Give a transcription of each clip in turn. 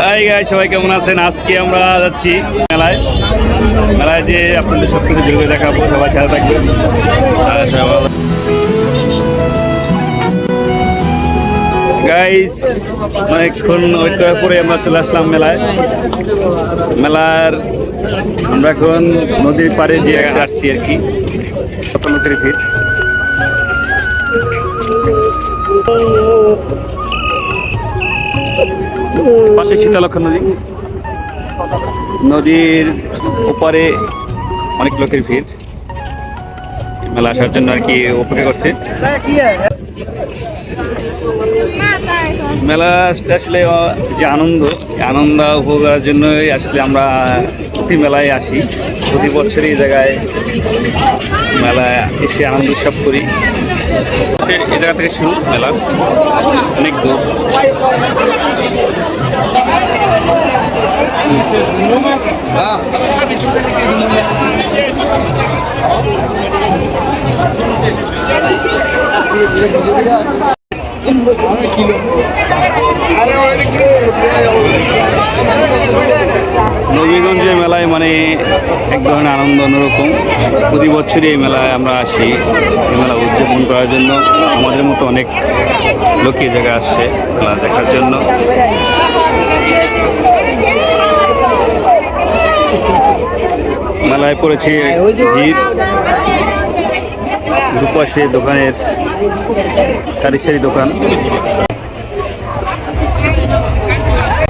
High গাই সবাই কেমন আছেন? আজকে আমরা যাচ্ছি মেলায়। মেলায় যে আপনাদের সব কিছু ঘুরে দেখাবো, সবাই সাথে থাকবেন গাইস অনেকক্ষণ ওয়েট পরে আমরা চলে আসলাম মেলায়। মেলার আমরা এখন নদীর পাড়ে যে আসছি আর কি। ভিড়। শীতলক্ষ নদী। নদীর ওপারে অনেক লোকের ভিড়। মেলা আসার জন্য আর কি অপেক্ষা করছে। মেলা আসলে আসলে যে আনন্দ আনন্দ উপভোগ করার জন্যই আসলে আমরা প্রতি মেলায় আসি। প্রতি বছরই এই জায়গায় মেলায় এসে আনন্দ উৎসব করি। এই জায়গা থেকে শুরু মেলা। অনেক দূর। নবীগঞ্জের মেলায় মানে এক ধরনের আনন্দ অন্যরকম। প্রতি বছরই এই মেলায় আমরা আসি। এই মেলা উদযাপন করার জন্য আমাদের মতো অনেক লোক এই জায়গায় আসছে মেলা দেখার জন্য। মেলায় পড়েছে দুপাশে দোকানের সারি সারি দোকান।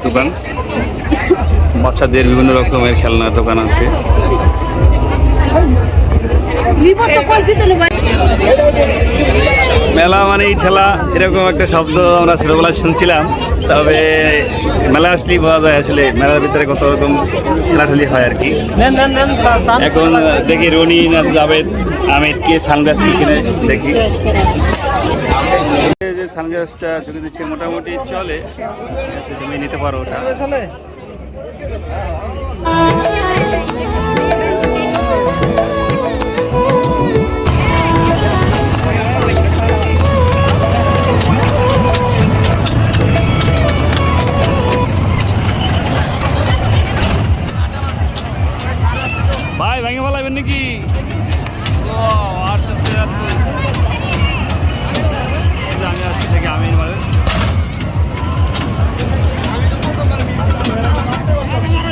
দোকান। বাচ্চাদের বিভিন্ন রকমের খেলনার দোকান আছে। বিপদ তো কইছি তো ভাই মেলা মানে এই ঠেলা এরকম একটা শব্দ আমরা ছোটবেলায় শুনছিলাম তবে মেলা আসলেই বোঝা যায় আসলে মেলার ভিতরে কত রকম খেলাঠেলি হয় আর কি। এখন দেখি রনি না জাভেদ আমিরকে সানগ্লাস কিনে দেখি। যে সানগ্লাসটা চোখে দিচ্ছে মোটামুটি চলে। তুমি নিতে পারো ওটা। ভাই ভেঙে ফেলাবেন নাকি? ও সত্যি রাত্রি আমি আসছি থেকে আমি తెలంగాణ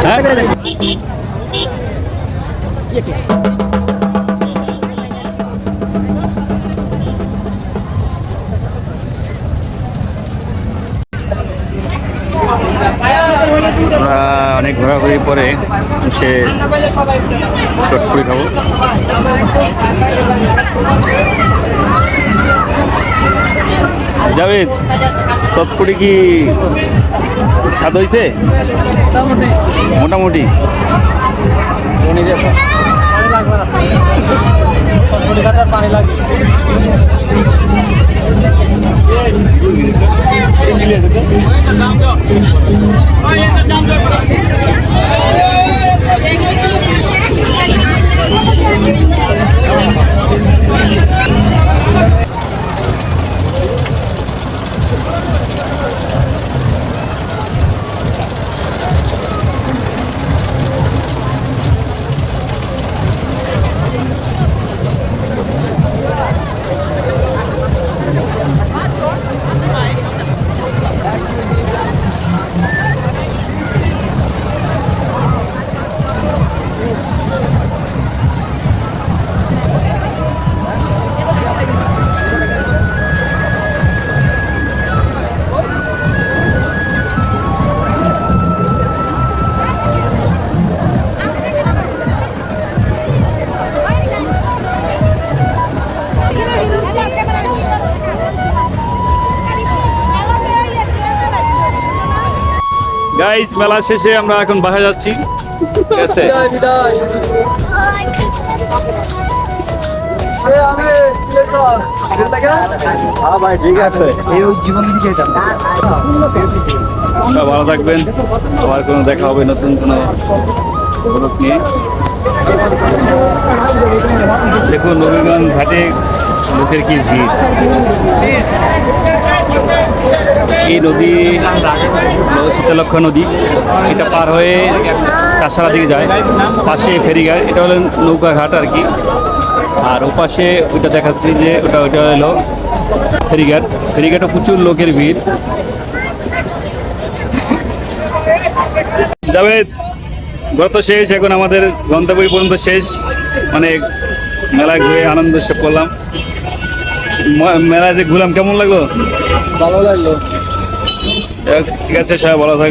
অনেক ঘোরাঘুরি পরে সে চটপুরি খাব। জাভেদ সবকটি কি ছাদ হয়েছে মোটামুটি। পানি গাইস মেলা শেষে আমরা এখন বাসা যাচ্ছি। ঠিক আছে? বিদায় হ্যাঁ ভালো থাকবেন। আবার কোনো দেখা হবে নতুন কোনো নিয়ে। দেখুন নবীগঞ্জ ঘাটে লোকের কি ভিড়? এই নদী শীতলক্ষ নদী, এটা পার হয়ে চাষারা দিকে যায়, পাশে ফেরিঘাট এটা হলো নৌকা ঘাট আর কি। আর ওপাশে ওইটা দেখাচ্ছি যে ওটা, ওইটা হলো ফেরিঘাট ফেরিঘাটে প্রচুর লোকের ভিড়। জাভেদ, গত শেষ, এখন আমাদের গন্তব্য পর্যন্ত শেষ। মানে মেলায় ঘুরে আনন্দ করলাম। মেলায় যে ঘুরলাম কেমন লাগল? ভালো লাগল। ঠিক আছে সবাই ভালো থাকবে